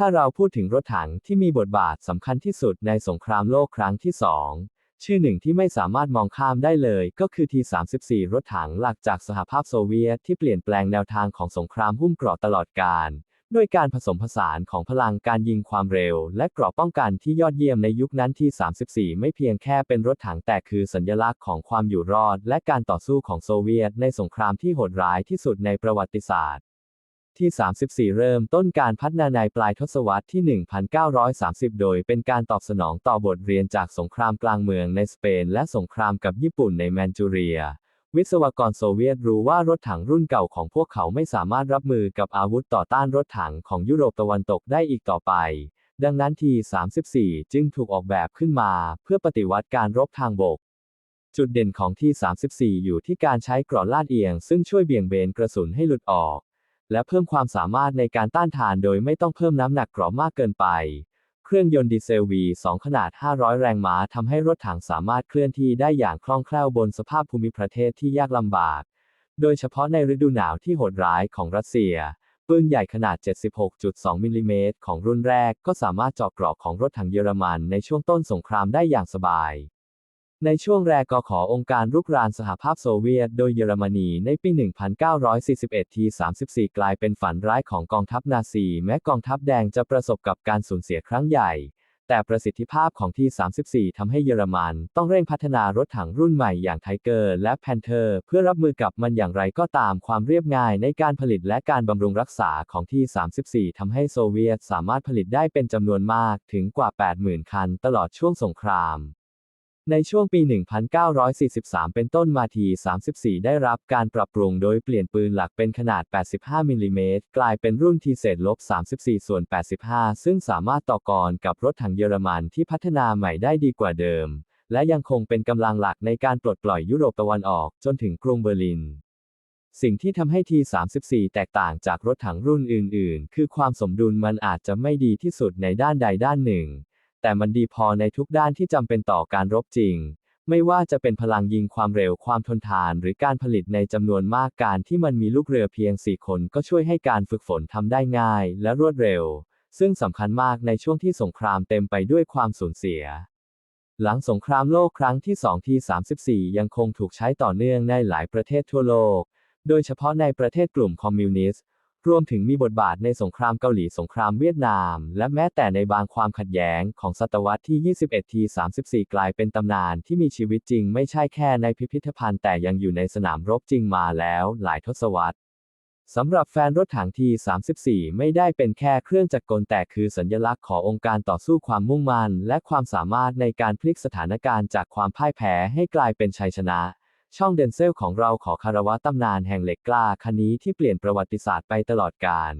ถ้าเราพูดถึงรถถังที่มีบทบาทสำคัญที่สุดในสงครามโลกครั้งที่สองชื่อหนึ่งที่ไม่สามารถมองข้ามได้เลยก็คือ T-34 รถถังหลักจากสหภาพโซเวียตที่เปลี่ยนแปลงแนวทางของสงครามหุ้มเกราะตลอดกาลด้วยการผสมผสานของพลังการยิงความเร็ว และเกราะป้องกันที่ยอดเยี่ยมในยุคนั้นที่34 ไม่เพียงแค่เป็นรถถังแต่คือสัญลักษณ์ของความอยู่รอด และการต่อสู้ของโซเวียตในสงครามที่โหดร้ายที่สุดในประวัติศาสตร์ ที่ 34 เริ่มต้นการพัฒนาในปลายทศวรรษที่ 1930 โดยเป็นการตอบสนองต่อบทเรียนจากสงครามกลางเมืองในสเปน และสงครามกับญี่ปุ่นในแมนจูเรีย วิศวกรโซเวียตรู้ว่ารถถังรุ่นเก่าของพวกเขาไม่สามารถรับมือกับอาวุธต่อต้านรถถังของยุโรปตะวันตกได้อีกต่อไป ดังนั้นที 34 จึงถูกออกแบบขึ้นมา เพื่อปฏิวัติการรบทางบกจุดเด่นของที่ 34 อยู่ที่การใช้กราะลาดเอียง ซึ่งช่วยเบี่ยงเบนกระสุนให้หลุดออก และเพิ่มความสามารถในการต้านทานโดยไม่ต้องเพิ่มน้ำหนักกราะมากเกินไป เครื่องยนต์ดีเซล V2 ขนาด 500 แรงม้าทำให้รถถังสามารถเคลื่อนที่ได้อย่างคล่องแคล่วบนสภาพภูมิประเทศที่ยากลำบาก โดยเฉพาะในฤดูหนาวที่โหดร้ายของรัสเซีย ปืนใหญ่ขนาด 76.2 มิลลิเมตรของรุ่นแรกก็สามารถเจาะเกราะของรถถังเยอรมันในช่วงต้นสงครามได้อย่างสบาย ในช่วงแรกก็ขอองค์การรุกรานสหภาพโซเวียต โดยเยอรมนีในปี 1941 ที 34 กลายเป็นฝันร้ายของกองทัพนาซี แม้กองทัพแดงจะประสบกับการสูญเสียครั้งใหญ่ แต่ประสิทธิภาพของที่ 34 ทำให้เยอรมันต้องเร่งพัฒนารถถังรุ่นใหม่อย่างไทเกอร์และแพนเทอร์ เพื่อรับมือกับมันอย่างไรก็ตามความเรียบง่ายในการผลิตและการบำรุงรักษาของที่ 34 ทำให้โซเวียตสามารถผลิตได้เป็นจำนวนมากถึงกว่า 80,000 คันตลอดช่วงสงคราม ในช่วงปี 1943 เป็นต้นมาที 34 ได้รับการปรับปรุงโดยเปลี่ยนปืนหลักเป็นขนาด 85 มิลลิเมตร กลายเป็นรุ่นทีเศษลบ 34 ส่วน 85 ซึ่งสามารถต่อกรกับรถถังเยอรมันที่พัฒนาใหม่ได้ดีกว่าเดิม และยังคงเป็นกำลังหลักในการปลดปล่อยยุโรปตะวันออกจนถึงกรุงเบอร์ลิน สิ่งที่ทำให้ที34 แตกต่างจากรถถังรุ่นอื่น ๆ คือความสมดุลมันอาจจะไม่ดีที่สุดในด้านใดด้านหนึ่ง แต่มันดีพอในทุกด้านที่จำเป็นต่อการรบจริง ไม่ว่าจะเป็นพลังยิงความเร็วความทนทานหรือการผลิตในจำนวนมากการที่มันมีลูกเรือเพียง4คนก็ช่วยให้การฝึกฝนทำได้ง่ายและรวดเร็ว ซึ่งสำคัญมากในช่วงที่สงครามเต็มไปด้วยความสูญเสีย หลังสงครามโลกครั้งที่2ที่34 ยังคงถูกใช้ต่อเนื่องในหลายประเทศทั่วโลก โดยเฉพาะในประเทศกลุ่มคอมมิวนิสต์ รวมถึงมีบทบาทในสงครามเกาหลีสงครามเวียดนาม และแม้แต่ในบางความขัดแย้งของศตวรรษที่ 21 ที 34 กลายเป็นตำนานที่มีชีวิตจริงไม่ใช่แค่ในพิพิธภัณฑ์แต่ยังอยู่ในสนามรบจริงมาแล้วหลายทศวรรษสำหรับแฟนรถถังที 34 ไม่ได้เป็นแค่เครื่องจักรกลแต่คือสัญลักษณ์ขององค์การต่อสู้ความมุ่งมั่นและความสามารถในการพลิกสถานการณ์จากความพ่ายแพ้ให้กลายเป็นชัยชนะ ช่องเดนเซลของเราขอคารวะตำนานแห่งเหล็กกล้าคันนี้ที่เปลี่ยนประวัติศาสตร์ไปตลอดกาล